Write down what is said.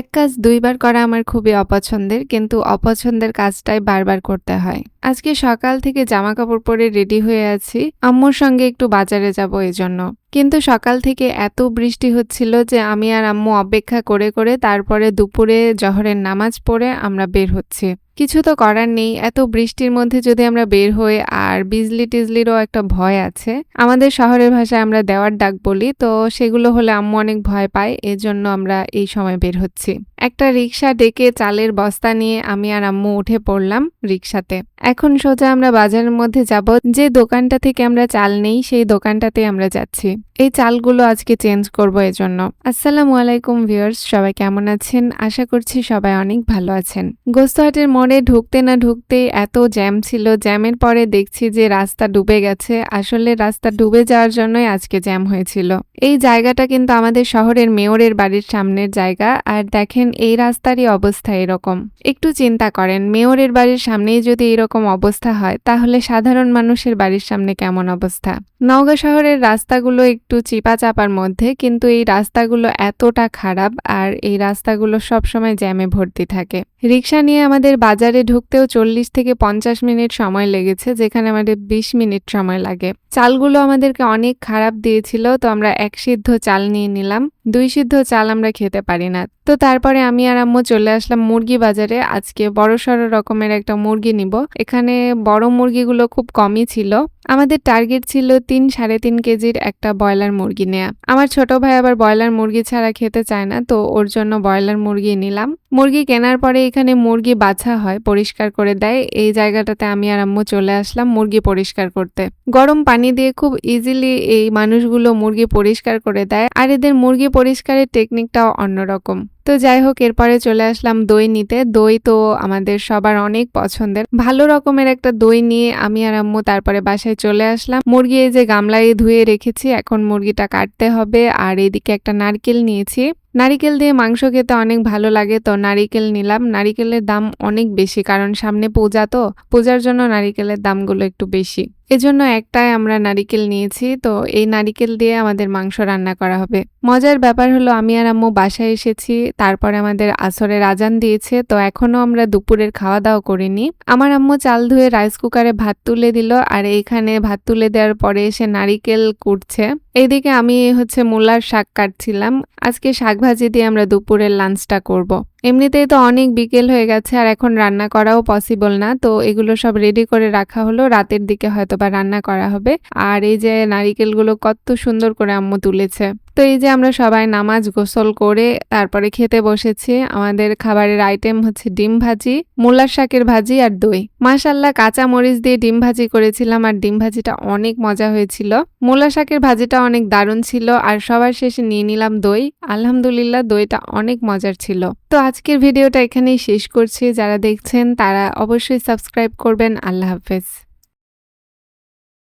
এক কাজ দুইবার করা আমার খুবই অপছন্দের, কিন্তু অপছন্দের কাজটাই বারবার করতে হয়। আজকে সকাল থেকে জামা কাপড় পরে রেডি হয়ে আছি, আম্মুর সঙ্গে একটু বাজারে যাব এই জন্য কিন্তু সকাল থেকে এত বৃষ্টি হচ্ছিল যে আমি আর আম্মু অপেক্ষা করে করে তারপরে দুপুরে জহরের নামাজ পড়ে আমরা বের হচ্ছি। কিছু তো করার নেই। এত বৃষ্টির মধ্যে যদি আমরা বের হই আর বিজলি টিজলিরও একটা ভয় আছে, আমাদের শহরের ভাষায় আমরা দেওয়ার ডাক বলি, তো সেগুলো হলে আম্মু অনেক ভয় পায়, এজন্য আমরা এই সময় বের হচ্ছি। একটা রিক্সা ডেকে চালের বস্তা নিয়ে আমি আর আম্মু উঠে পড়লাম রিক্সাতে এখন সোজা আমরা বাজারের মধ্যে যাব, যে দোকানটা থেকে আমরা চাল নেই, সেই দোকানটাতে আমরা যাচ্ছি। এই চালগুলো আজকে চেঞ্জ করব এজন্য। আসসালামু আলাইকুম ভিউয়ার্স, সবাই কেমন আছেন? আশা করছি সবাই অনেক ভালো আছেন। গোস্তহাটের মোড়ে ঢুকতে না ঢুকতেই এত জ্যাম ছিল। জ্যামের পরে দেখছি যে রাস্তা ডুবে গেছে। আসলে রাস্তা ডুবে যাওয়ার জন্যই আজকে জ্যাম হয়েছিল। এই জায়গাটা কিন্তু আমাদের শহরের মেয়রের বাড়ির সামনের জায়গা। আর দেখেন, এই রাস্তারই অবস্থা এরকম। একটু চিন্তা করেন, মেয়রের বাড়ির সামনেই যদি এরকম অবস্থা হয়, তাহলে সাধারণ মানুষের বাড়ির সামনে কেমন অবস্থা? নওগাঁ শহরের রাস্তাগুলো একটু চিপা চাপার মধ্যে, কিন্তু এই রাস্তাগুলো এতটা খারাপ। আর এই রাস্তাগুলো সবসময় জ্যামে ভর্তি থাকে। রিক্সা নিয়ে আমাদের বাজারে ঢুকতেও চল্লিশ থেকে পঞ্চাশ মিনিট সময় লেগেছে, যেখানে আমাদের বিশ মিনিট সময় লাগে। চালগুলো আমাদেরকে অনেক খারাপ দিয়েছিল, তো আমরা এক সিদ্ধ চাল নিয়ে নিলাম। দুই সিদ্ধ চাল আমরা খেতে পারি না। তো তারপরে আমি আর আম্মু চলে আসলাম মুরগি বাজারে। আজকে বড় সড়ো রকমের একটা মুরগি নিব। এখানে বড় মুরগিগুলো খুব কমই ছিল। আমাদের টার্গেট ছিল তিন সাড়ে তিন কেজির একটা ব্রয়লার মুরগি নেয়া। আমার ছোট ভাই আবার ব্রয়লার মুরগি ছাড়া খেতে চায় না, তো ওর জন্য ব্রয়লার মুরগি নিলাম। মুরগি কেনার পরে এখানে মুরগি বাছা হয়, পরিষ্কার করে দেয়। এই জায়গাটাতে আমি আর আম্মু চলে আসলাম মুরগি পরিষ্কার করতে। গরম পানি দিয়ে খুব ইজিলি এই মানুষগুলো মুরগি পরিষ্কার করে দেয়। আর এদের মুরগি পরিষ্কারের টেকনিকটাও অন্যরকম। তো যাই হোক এরপরে চলে আসলাম দই নিতে। দই তো আমাদের সবার অনেক পছন্দের। ভালো রকমের একটা দই নিয়ে আমি আর আম্মু তারপরে বাসায় চলে আসলাম। মুরগি এই যে গামলায় ধুয়ে রেখেছি, এখন মুরগিটা কাটতে হবে। আর এদিকে একটা নারকেল নিয়েছি। নারিকেল দিয়ে মাংস খেতে অনেক ভালো লাগে, তো নারিকেল নিলাম। নারিকেলের দাম অনেক বেশি, কারণ সামনে পূজা তো। পূজার জন্য নারিকেলের দামগুলো একটু বেশি। এজন্য একটাই আমরা নারিকেল নিয়েছি, তো এই নারিকেল দিয়ে আমাদের মাংস রান্না করা হবে। মজার ব্যাপার হলো আমি আর আম্মু বাসায় এসেছি, তারপরে আমাদের আসরের আজান দিয়েছে, তো এখনও আমরা দুপুরের খাওয়া দাওয়া করিনি। আমার আম্মু চাল ধুয়ে রাইস কুকারে ভাত তুলে দিল, আর এইখানে ভাত তুলে দেওয়ার পরে এসে নারিকেল কুটছে। এইদিকে আমি হচ্ছে মূলার শাক কাটছিলাম, আজকে শাক ভাজি দিয়ে আমরা দুপুরের লাঞ্চটা করব। এমনিতেই তো অনেক বিকেল হয়ে গেছে আর এখন রান্না করাও পসিবল না। তো এগুলো সব রেডি করে রাখা হলো, রাতের দিকে হয়তো বা রান্না করা হবে। আর এই যে নারিকেলগুলো কত সুন্দর করে আম্মু তুলেছে। তো এই যে আমরা সবাই নামাজ গোসল করে তারপরে খেতে বসেছি, আমাদের খাবারের আইটেম হচ্ছে ডিম ভাজি মূলার শাকের ভাজি আর দই। মাশাল্লাহ কাঁচা মরিচ দিয়ে ডিম ভাজি করেছিলাম আর ডিম ভাজিটা অনেক মজা হয়েছিল। মূলা শাকের ভাজিটা অনেক দারুণ ছিল আর সবার শেষে নিয়ে নিলাম দই। আলহামদুলিল্লাহ, দইটা অনেক মজার ছিল। তো আজকের ভিডিওটা এখানেই শেষ করছি। যারা দেখছেন তারা অবশ্যই সাবস্ক্রাইব করবেন। আল্লাহ হাফেজ।